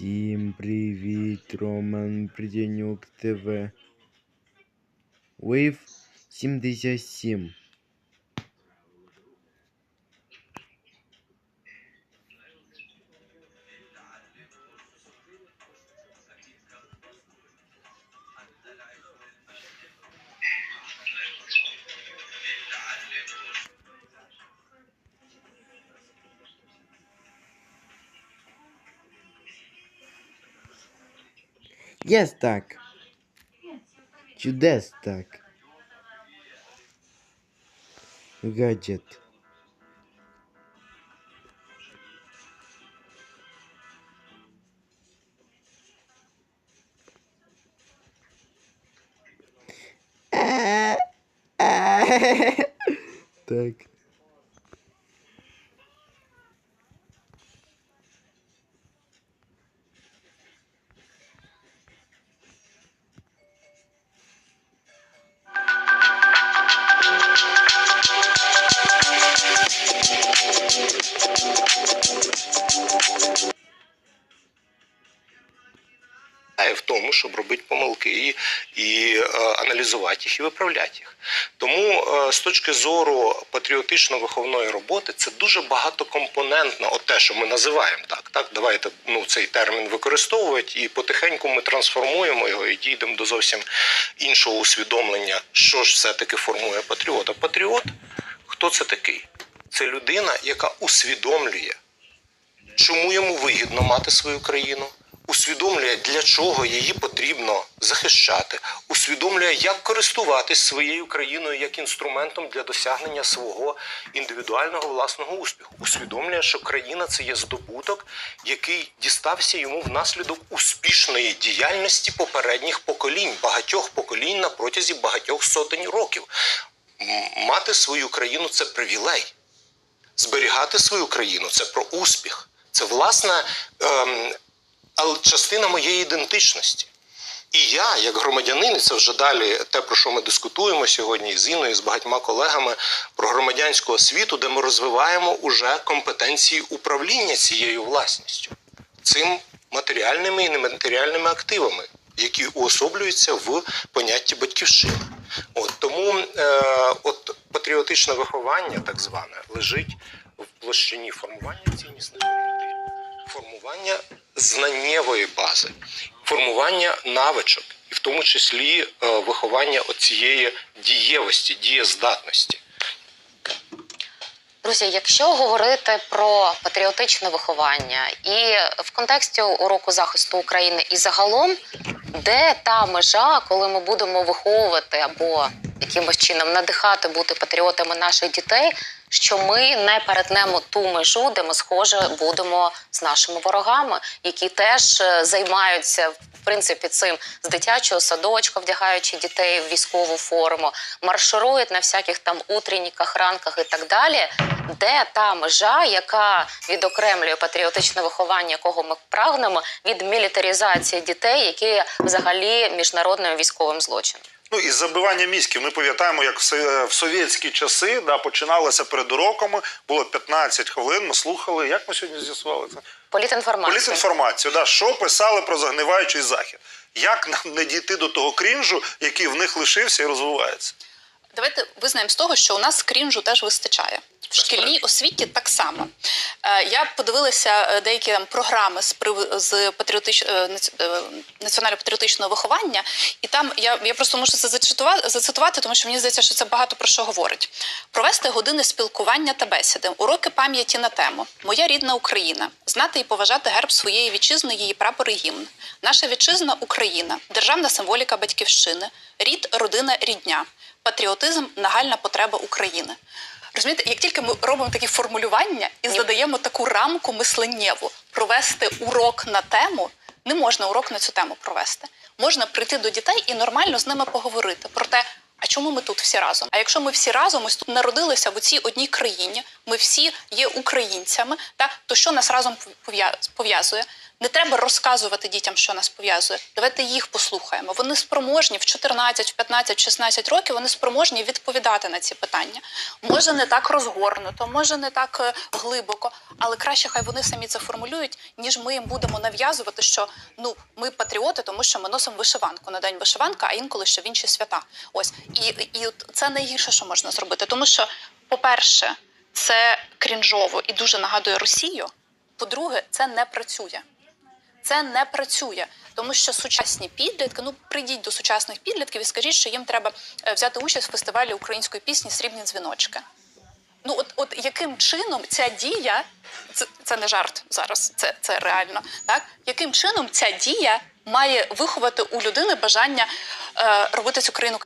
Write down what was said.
Всім привіт, Роман Придянюк ТВ. Wave 77. Jest tak. Чудес так. Гаджет. Так. Тому, щоб робити помилки і, і е, аналізувати їх і виправляти їх. Тому е, з точки зору патріотично-виховної роботи це дуже багатокомпонентно, от те, що ми називаємо так. Так, давайте ну, цей термін використовувати, і потихеньку ми трансформуємо його і дійдемо до зовсім іншого усвідомлення, що ж все-таки формує патріота. Патріот, хто це такий? Це людина, яка усвідомлює чому йому вигідно мати свою країну, усвідомлює, для чого її потрібно захищати, усвідомлює, як користуватись своєю країною як інструментом для досягнення свого індивідуального власного успіху. Усвідомлює, що країна це є здобуток, який дістався йому внаслідок успішної діяльності попередніх поколінь, багатьох поколінь на протязі багатьох сотень років. Мати свою країну це привілей зберігати свою країну це про успіх. Це власна ем, але частина моєї ідентичності. І я, як громадянин, і це вже далі те, про що ми дискутуємо сьогодні з Інною, з багатьма колегами про громадянську освіту, де ми розвиваємо уже компетенції управління цією власністю, цим матеріальними і нематеріальними активами, які уособлюються в понятті батьківщини. От тому е, от патріотичне виховання, так зване, лежить в площині формування ціннісних формування знаннєвої бази, формування навичок, і в тому числі е, виховання оцієї дієвості, дієздатності. Друзі, якщо говорити про патріотичне виховання і в контексті уроку захисту України і загалом, де та межа, коли ми будемо виховувати або якимось чином надихати бути патріотами наших дітей, що ми не перетнемо ту межу, де ми схоже будемо з нашими ворогами, які теж е, займаються в принципі цим з дитячого садочка, вдягаючи дітей в військову форму, марширують на всяких там утренніках, ранках і так далі. Де та межа, яка відокремлює патріотичне виховання, якого ми прагнемо, від мілітаризації дітей, які взагалі міжнародним військовим злочином? Ну і забивання міськів. Ми пам'ятаємо, як в совєтські часи да, починалося перед уроками, було 15 хвилин. Ми слухали. Як ми сьогодні з'ясували це? Політінформацію. Політінформацію, да, що писали про загниваючий захід. Як нам не дійти до того крінжу, який в них лишився і розвивається? Давайте визнаємо з того, що у нас крінжу теж вистачає. В шкільній освіті так само. Е, Я подивилася е, деякі там програми з з патріотич... е, наці- національно-патріотичного виховання, і там я, я просто можу це зацитувати, тому що мені здається, що це багато про що говорить. Провести години спілкування та бесіди, уроки пам'яті на тему Моя рідна Україна, знати і поважати герб своєї вітчизни, її прапор і гімн. Наша вітчизна Україна, державна символіка батьківщини, рід, родина, рідня, патріотизм, нагальна потреба України. Розумієте, як тільки ми робимо такі формулювання і задаємо таку рамку мисленнєву, провести урок на тему, не можна урок на цю тему провести. Можна прийти до дітей і нормально з ними поговорити про те, а чому ми тут всі разом? А якщо ми всі разом ось тут народилися в цій одній країні, ми всі є українцями, та то що нас разом пов'я- пов'язує? Не треба розказувати дітям, що нас пов'язує. Давайте їх послухаємо. Вони спроможні в 14, в 15, в 16 років. Вони спроможні відповідати на ці питання. Може, не так розгорнуто, може не так е, глибоко, але краще хай вони самі це формулюють, ніж ми їм будемо нав'язувати, що ну ми патріоти, тому що ми носимо вишиванку на день вишиванка, а інколи ще в інші свята. Ось і, і це найгірше, що можна зробити, тому що, по-перше, це крінжово і дуже нагадує Росію. По-друге, це не працює. Це не працює, тому що сучасні підлітки, ну прийдіть до сучасних підлітків і скажіть, що їм треба е, взяти участь в фестивалі української пісні Срібні дзвіночки. Ну, от, от яким чином ця дія, це, це не жарт зараз, це, це реально. Так? Яким чином ця дія має виховати у людини бажання е, робити цю країну